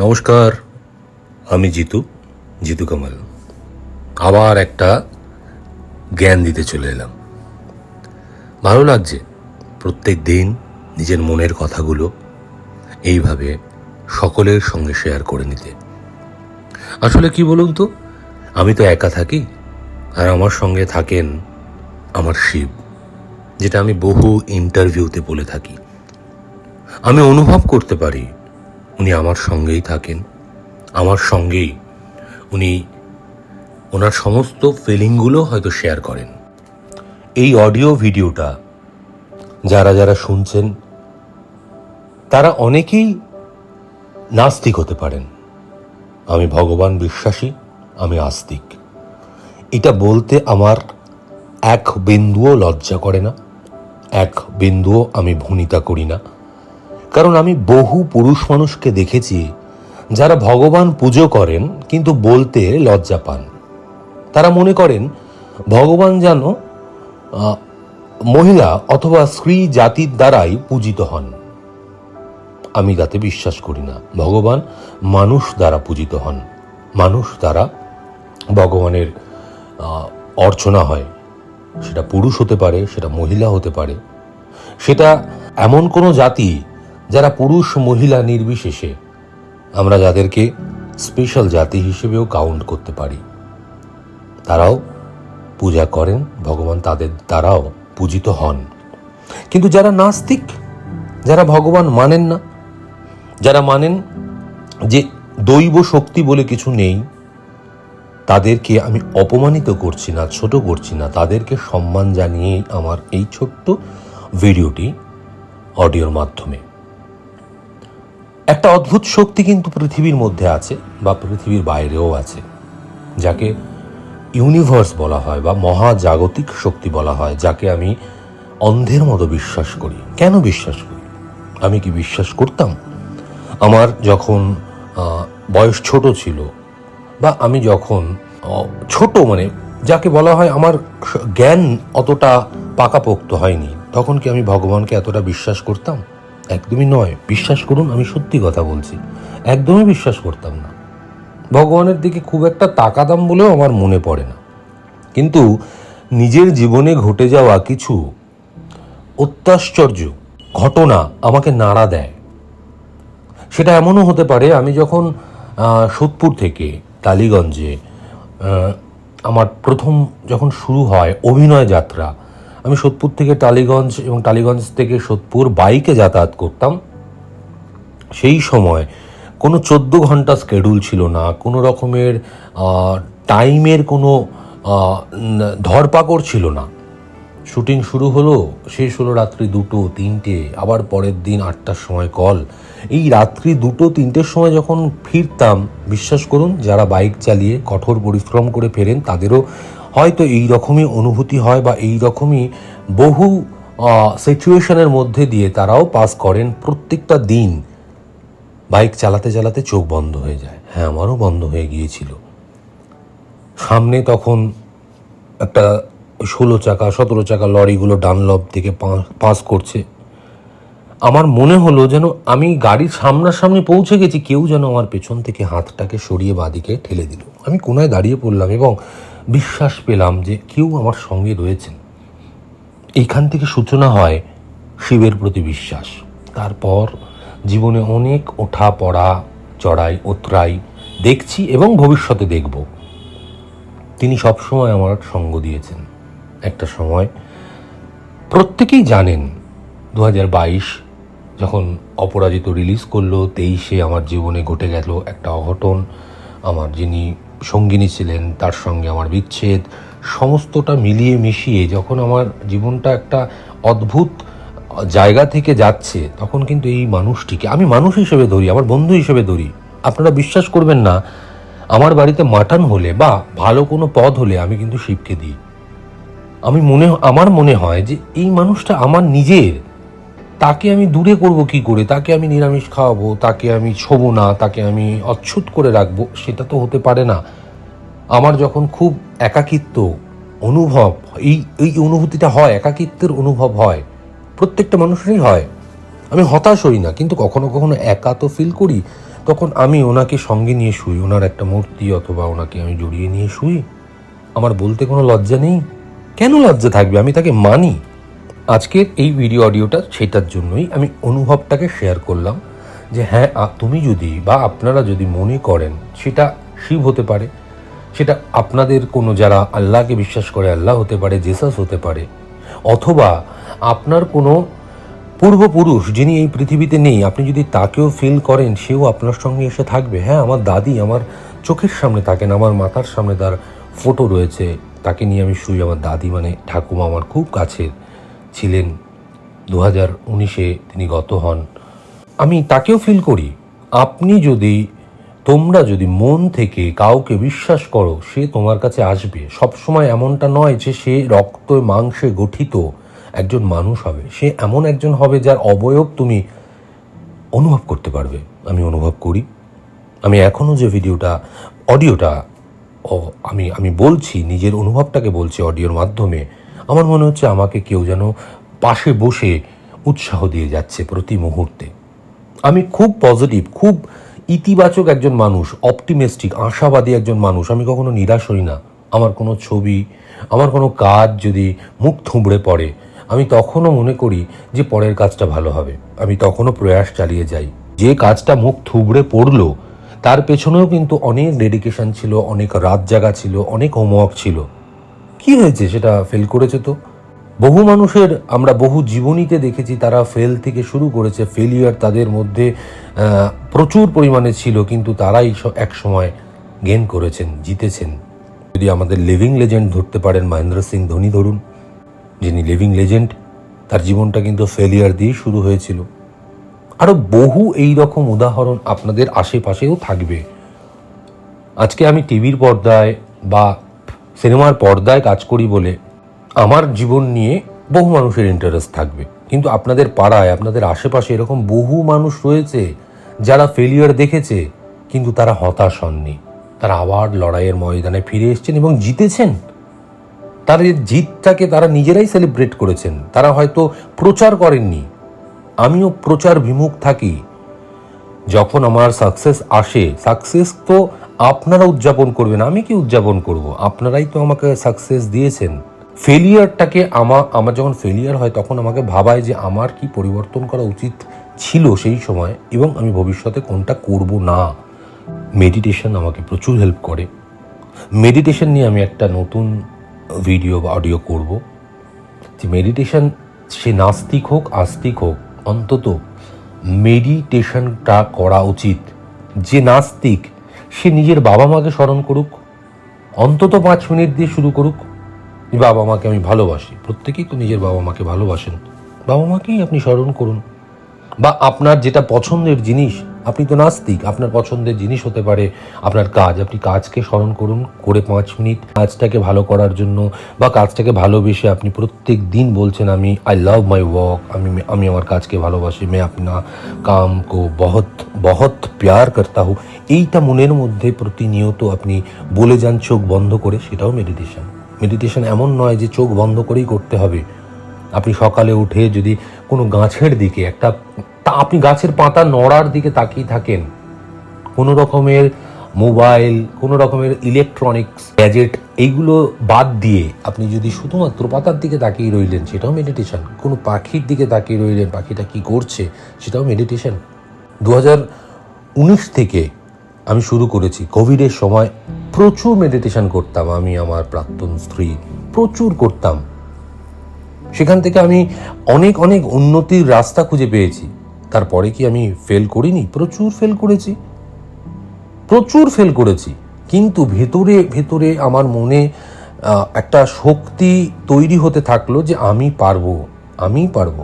নমস্কার, আমি জিতু জিতু কামাল। আবার একটা জ্ঞান দিতে চলে এলাম। ভালো লাগছে প্রত্যেক দিন নিজের মনের কথাগুলো এইভাবে সকলের সঙ্গে শেয়ার করে নিতে। আসলে কি বলুন তো, আমি তো একা থাকি, আর আমার সঙ্গে থাকেন আমার শিব, যেটা আমি বহু ইন্টারভিউতে বলে থাকি। আমি অনুভব করতে পারি উনি আমার সঙ্গেই থাকেন। আমার সঙ্গেই উনি ওনার সমস্ত ফিলিংগুলো হয়তো শেয়ার করেন। এই অডিও ভিডিওটা যারা যারা শুনছেন, তারা অনেকেই নাস্তিক হতে পারেন। আমি ভগবান বিশ্বাসী, আমি আস্তিক। এটা বলতে আমার এক বিন্দুও লজ্জা করে না, এক বিন্দুও আমি ভূমিতা করি না। কারণ আমি বহু পুরুষ মানুষকে দেখেছি যারা ভগবান পুজো করেন কিন্তু বলতে লজ্জা পান। তারা মনে করেন, ভগবান যেন মহিলা অথবা স্ত্রী জাতির দ্বারাই পূজিত হন। আমি তাতে বিশ্বাস করি না। ভগবান মানুষ দ্বারা পূজিত হন। মানুষ দ্বারা ভগবানের অর্চনা হয়। সেটা পুরুষ হতে পারে, সেটা মহিলা হতে পারে। সেটা এমন কোনো জাতি যারা পুরুষ মহিলা নির্বিশেষে, আমরা যাদেরকে স্পেশাল জাতি হিসেবেও কাউন্ট করতে পারি। তারাও পূজা করেন, ভগবান তাদের দ্বারাও পূজিত হন। কিন্তু যারা নাস্তিক, যারা ভগবান মানেন না, যারা মানেন যে দৈব শক্তি বলে কিছু নেই, তাদেরকে আমি অপমানিত করছি না, ছোট করছি না। তাদেরকে সম্মান জানিয়েই আমার এই ছোট্ট ভিডিওটি অডিওর মাধ্যমে। একটা অদ্ভুত শক্তি কিন্তু পৃথিবীর মধ্যে আছে বা পৃথিবীর বাইরেও আছে, যাকে ইউনিভার্স বলা হয় বা মহাজাগতিক শক্তি বলা হয়, যাকে আমি অন্ধের মতো বিশ্বাস করি। কেন বিশ্বাস করি? আমি কি বিশ্বাস করতাম? আমার যখন বয়স ছোট ছিল বা আমি যখন ছোট মানে যাকে বলা হয় আমার জ্ঞান অতটা পাকাপোক্ত হয়নি, তখন কি আমি ভগবানকে এতটা বিশ্বাস করতাম? একদমই নয়। বিশ্বাস করুন, আমি সত্যি কথা বলছি। একদমই বিশ্বাস করতাম না। ভগবানের দিকে খুব একটা তাকাতাম বলেও আমার মনে পড়ে না। কিন্তু নিজের জীবনে ঘটে যাওয়া কিছু অত্যাশ্চর্য ঘটনা আমাকে নাড়া দেয়। সেটা এমনও হতে পারে, আমি যখন সোদপুর থেকে টালিগঞ্জে আমার প্রথম যখন শুরু হয় অভিনয় যাত্রা আমি সোদপুর থেকে টালিগঞ্জ এবং টালিগঞ্জ থেকে সোদপুর বাইকে যাতায়াত করতাম। সেই সময় কোনো চোদ্দ ঘণ্টা স্কেডুল ছিল না। কোনো রকমের টাইমের কোনো ধরপাকড় ছিল না। শুটিং শুরু হলো, শেষ হলো রাত্রি দুটো, তিনটে, আবার পরের দিন আটটার সময় কল এই রাত্রি দুটো, তিনটের সময় যখন ফিরতাম, বিশ্বাস করুন, যারা বাইক চালিয়ে কঠোর পরিশ্রম করে ফেরেন, তাদেরও হয়তো এই রকমই অনুভূতি হয় বা এই রকমই বহু সিচুয়েশনের মধ্যে দিয়ে তারাও পাস করেন প্রত্যেকটা দিন। বাইক চালাতে চালাতে চোখ বন্ধ হয়ে যায়। হ্যাঁ আমারও বন্ধ হয়ে গিয়েছিল। সামনে তখন একটা ষোলো চাকা, সতেরো চাকা লরিগুলো ডানলব থেকে পাস করছে। আমার মনে হলো যেন আমি গাড়ির সামনাসামনি পৌঁছে গেছি, কেউ যেন আমার পেছন থেকে হাতটাকে সরিয়ে বাঁদিকে ঠেলে দিল। আমি কোনায় দাঁড়িয়ে পড়লাম এবং বিশ্বাস পেলাম যে কেউ আমার সঙ্গে রয়েছেন। এইখান থেকে সূচনা হয় শিবের প্রতি বিশ্বাস। তারপর জীবনে অনেক ওঠা পড়া, চড়াই ওতরাই দেখছি এবং ভবিষ্যতে দেখব। তিনি সবসময় আমার সঙ্গ দিয়েছেন। একটা সময় প্রত্যেকেই জানেন দু হাজার বাইশ যখন অপরাজিত রিলিজ করল, তেইশে আমার জীবনে ঘটে গেল একটা অঘটন। আমার যিনি সঙ্গিনী ছিলেন, তার সঙ্গে আমার বিচ্ছেদ, সমস্তটা মিলিয়ে মিশিয়ে যখন আমার জীবনটা একটা অদ্ভুত জায়গা থেকে যাচ্ছে, তখন কিন্তু এই মানুষটিকে, আমি মানুষ হিসেবে ধরি, আমার বন্ধু হিসেবে ধরি, আপনারা বিশ্বাস করবেন না, আমার বাড়িতে মাটন হলে বা ভালো কোনো পদ হলে আমি কিন্তু শিবকে দিই। আমি মনে, আমার মনে হয় যে এই মানুষটা আমার নিজের তাকে আমি দূরে করব কি করে? তাকে আমি নিরামিষ খাওয়াবো, তাকে আমি ছোবো না, তাকে আমি অচ্ছুত করে রাখব, সেটা তো হতে পারে না। আমার যখন খুব একাকিত্ব অনুভব, এই এই অনুভূতিটা হয়, একাকিত্বের অনুভব হয়, প্রত্যেকটা মানুষেরই হয়। আমি হতাশ হই না, কিন্তু কখনো কখনো একা তো ফিল করি। তখন আমি ওনাকে সঙ্গে নিয়ে শুই, ওনার একটা মূর্তি অথবা ওনাকে আমি জড়িয়ে নিয়ে শুই। আমার বলতে কোনো লজ্জা নেই? কেন লজ্জা থাকবে? আমি তাকে মানি। আজকের এই ভিডিও অডিওটা সেটার জন্যই আমি অনুভবটাকে শেয়ার করলাম যে হ্যাঁ তুমি যদি বা আপনারা যদি মনে করেন সেটা শিব হতে পারে, সেটা আপনাদের কোনো যারা আল্লাহকে বিশ্বাস করে আল্লাহ হতে পারে জেসাস হতে পারে, অথবা আপনার কোনো পূর্বপুরুষ যিনি এই পৃথিবীতে নেই, আপনি যদি তাকেও ফিল করেন, সেও আপনার সঙ্গে এসে থাকবে। হ্যাঁ আমার দাদি আমার চোখের সামনে থাকেন, আমার মাথার সামনে তার ফটো রয়েছে, তাকে নিয়ে আমি শুই, আমার দাদি মানে ঠাকুমা আমার খুব কাছের। ছিলেন। দু হাজার উনিশে তিনি গত হন। আমি তাকেও ফিল করি। আপনি যদি, তোমরা যদি মন থেকে কাউকে বিশ্বাস করো, সে তোমার কাছে আসবে। সবসময় এমনটা নয় যে সে রক্ত, মাংসে গঠিত একজন মানুষ হবে। সে এমন একজন হবে যার অবয়ব তুমি অনুভব করতে পারবে। আমি অনুভব করি। আমি এখনও যে ভিডিওটা, অডিওটা আমি আমি বলছি, নিজের অনুভবটাকে বলছি অডিওর মাধ্যমে। আমার মনে হচ্ছে আমাকে কেউ যেন পাশে বসে উৎসাহ দিয়ে যাচ্ছে প্রতি মুহূর্তে। আমি খুব পজিটিভ খুব ইতিবাচক একজন মানুষ অপটিমিস্টিক আশাবাদী একজন মানুষ। আমি কখনো নিরাশ হই না। আমার কোনো ছবি, আমার কোনো কাজ যদি মুখ থুবড়ে পড়ে, আমি তখনও মনে করি যে পরের কাজটা ভালো হবে। আমি তখনও প্রয়াস চালিয়ে যাই। যে কাজটা মুখ থুবড়ে পড়ল, তার পেছনেও কিন্তু অনেক ডেডিকেশন ছিল, অনেক রাত জাগা ছিল, অনেক হোমওয়ার্ক ছিল। কি হয়েছে সেটা ফেল করেছে তো? বহু মানুষের আমরা বহু জীবনীতে দেখেছি, তারা ফেল থেকে শুরু করেছে ফেলিয়ার তাদের মধ্যে প্রচুর পরিমাণে ছিল, কিন্তু তারাই এক সময় গেন করেছেন, জিতেছেন। যদি আমাদের লিভিং লেজেন্ড ধরতে পারেন, মহেন্দ্র সিং ধোনি ধরুন, যিনি লিভিং লেজেন্ড তার জীবনটা কিন্তু ফেলিয়ার দিয়ে শুরু হয়েছিল। আরও বহু এই রকম উদাহরণ আপনাদের আশেপাশেও থাকবে। আজকে আমি টিভির পর্দায় বা সিনেমার পর্দায় কাজ করি বলে আমার জীবন নিয়ে বহু মানুষের ইন্টারেস্ট থাকবে। কিন্তু আপনাদের পাড়ায়, আপনাদের আশেপাশে এরকম বহু মানুষ রয়েছে যারা ফেলিয়ার দেখেছে, কিন্তু তারা হতাশ হননি। তারা আবার লড়াইয়ের ময়দানে ফিরে এসেছেন এবং জিতেছেন। এই জিতটাকে তারা নিজেরাই সেলিব্রেট করেছেন, তারা হয়তো প্রচার করেননি। আমিও প্রচার বিমুখ থাকি। যখন আমার সাকসেস আসে সাকসেস তো আপনারা উদযাপন করবেন আমি কি উদযাপন করব? আপনারাই তো আমাকে সাকসেস দিয়েছেন। ফেলিয়ারটাকে আমা, আমার যখন ফেলিয়ার হয়, তখন আমাকে ভাবায় যে আমার কি পরিবর্তন করা উচিত ছিল সেই সময়, এবং আমি ভবিষ্যতে কোনটা করব না। মেডিটেশন আমাকে প্রচুর হেল্প করে। মেডিটেশন নিয়ে আমি একটা নতুন ভিডিও বা অডিও করব। যে মেডিটেশন সে নাস্তিক হোক, আস্তিক হোক, অন্তত মেডিটেশনটা করা উচিত। যে নাস্তিক সে নিজের বাবা মাকে স্মরণ করুক, অন্তত পাঁচ মিনিট দিয়ে শুরু করুক। বাবা মাকে আমি ভালোবাসি। প্রত্যেকেই তো নিজের বাবা মাকে ভালোবাসেন। বাবা মাকেই আপনি স্মরণ করুন। বা আপনার যেটা পছন্দের জিনিস আপনি তো নাস্তিক, আপনার পছন্দের জিনিস হতে পারে আপনার কাজ। আপনি কাজকে স্মরণ করুন, করে পাঁচ মিনিট কাজটাকে ভালো করার জন্য বা কাজটাকে ভালোবেসে আপনি প্রত্যেক দিন বলছেন, আমি আই লাভ মাই ওয়ার্ক আমি আমি আমার কাজকে ভালোবাসি, মে আপনা কাম কো বহত বহত প্যার করতা হো। এইটা মনের মধ্যে প্রতিনিয়ত আপনি বলে যান, চোখ বন্ধ করে। সেটাও মেডিটেশন মেডিটেশন এমন নয় যে চোখ বন্ধ করেই করতে হবে। আপনি সকালে উঠে যদি কোনো গাছের দিকে একটা তা আপনি গাছের পাতা নড়ার দিকে তাকিয়ে থাকেন। কোনো রকমের মোবাইল, কোনো রকমের ইলেকট্রনিক্স, গ্যাজেট এইগুলো বাদ দিয়ে আপনি যদি শুধুমাত্র পাতার দিকে তাকিয়ে রইলেন, সেটাও মেডিটেশন। কোনো পাখির দিকে তাকিয়ে রইলেন, পাখিটা কি করছে, সেটাও মেডিটেশন। দু উনিশ থেকে আমি শুরু করেছি। কোভিডের সময় প্রচুর মেডিটেশন করতাম আমি, আমার প্রাক্তন স্ত্রী। প্রচুর করতাম। সেখান থেকে আমি অনেক অনেক উন্নতির রাস্তা খুঁজে পেয়েছি। তারপরে কি আমি ফেল করিনি? প্রচুর ফেল করেছি। প্রচুর ফেল করেছি। কিন্তু ভেতরে ভেতরে আমার মনে একটা শক্তি তৈরি হতে থাকল যে আমি পারব আমি পারব।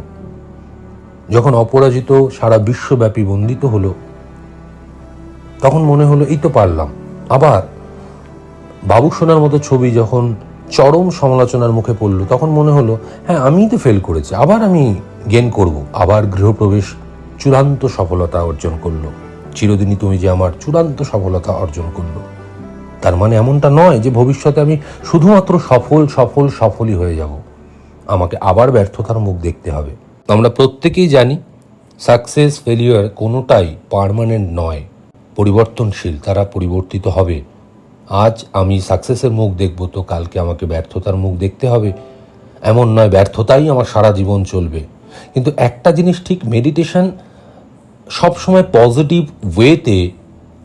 যখন অপরাজিত সারা বিশ্বব্যাপী বন্দিত হলো, তখন মনে হলো, এই তো পারলাম। আবার বাবু সোনার মতো ছবি যখন চরম সমালোচনার মুখে পড়ল, তখন মনে হলো হ্যাঁ আমিই তো ফেল করেছি, আবার আমি গেন করব। আবার গৃহপ্রবেশ চূড়ান্ত সফলতা অর্জন করল। চিরদিনই তুমি যে আমার চূড়ান্ত সফলতা অর্জন করল। তার মানে এমনটা নয় যে ভবিষ্যতে আমি শুধুমাত্র সফল সফল, সফলই হয়ে যাব। আমাকে আবার ব্যর্থতার মুখ দেখতে হবে। আমরা প্রত্যেকেই জানি সাকসেস ফেলিওর কোনোটাই পার্মানেন্ট নয়। পরিবর্তনশীল, তারা পরিবর্তিত হবে। আজ আমি সাকসেসের মুখ দেখব, তো কালকে আমাকে ব্যর্থতার মুখ দেখতে হবে। এমন নয়, ব্যর্থতাই আমার সারা জীবন চলবে। কিন্তু একটা জিনিস ঠিক মেডিটেশন সবসময় পজিটিভ ওয়েতে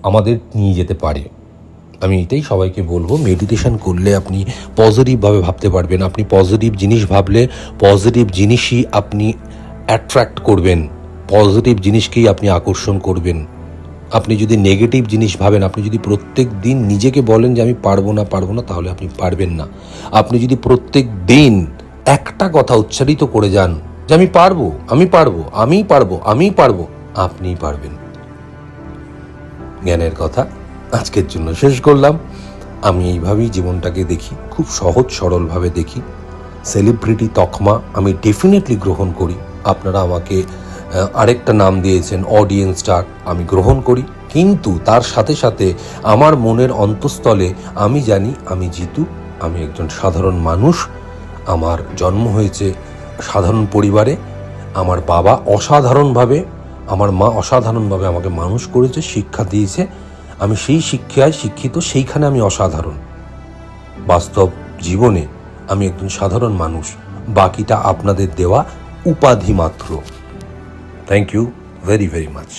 আমাদের নিয়ে যেতে পারে। আমি এটাই সবাইকে বলব মেডিটেশন করলে আপনি পজিটিভভাবে ভাবতে পারবেন। আপনি পজিটিভ জিনিস ভাবলে পজিটিভ জিনিসই আপনি অ্যাট্রাক্ট করবেন। পজিটিভ জিনিসকেই আপনি আকর্ষণ করবেন। আপনি যদি নেগেটিভ জিনিস ভাবেন, আপনি যদি প্রত্যেক দিন নিজেকে বলেন যে, আমি পারব না পারব না, তাহলে আপনি পারবেন না। আপনি যদি প্রত্যেক দিন একটা কথা উচ্চারিত করে যান যে, আমি পারব আমি পারব, আমিই পারব আমিই পারব আপনিই পারবেন। জ্ঞানের কথা আজকের জন্য শেষ করলাম। আমি এইভাবেই জীবনটাকে দেখি, খুব সহজ সরলভাবে দেখি। সেলিব্রিটি তকমা আমি ডেফিনেটলি গ্রহণ করি। আপনারা আমাকে আরেকটা নাম দিয়েছেন অডিয়েন্স স্টার আমি গ্রহণ করি। কিন্তু তার সাথে সাথে আমার মনের অন্তঃস্থলে আমি জানি আমি জিতু, আমি একজন সাধারণ মানুষ। আমার জন্ম হয়েছে সাধারণ পরিবারে। আমার বাবা অসাধারণভাবে আমার মা অসাধারণভাবে আমাকে মানুষ করেছে, শিক্ষা দিয়েছে। আমি সেই শিক্ষায় শিক্ষিত, সেইখানে আমি অসাধারণ। বাস্তব জীবনে আমি একজন সাধারণ মানুষ। বাকিটা আপনাদের দেওয়া উপাধি মাত্র। Thank you very very much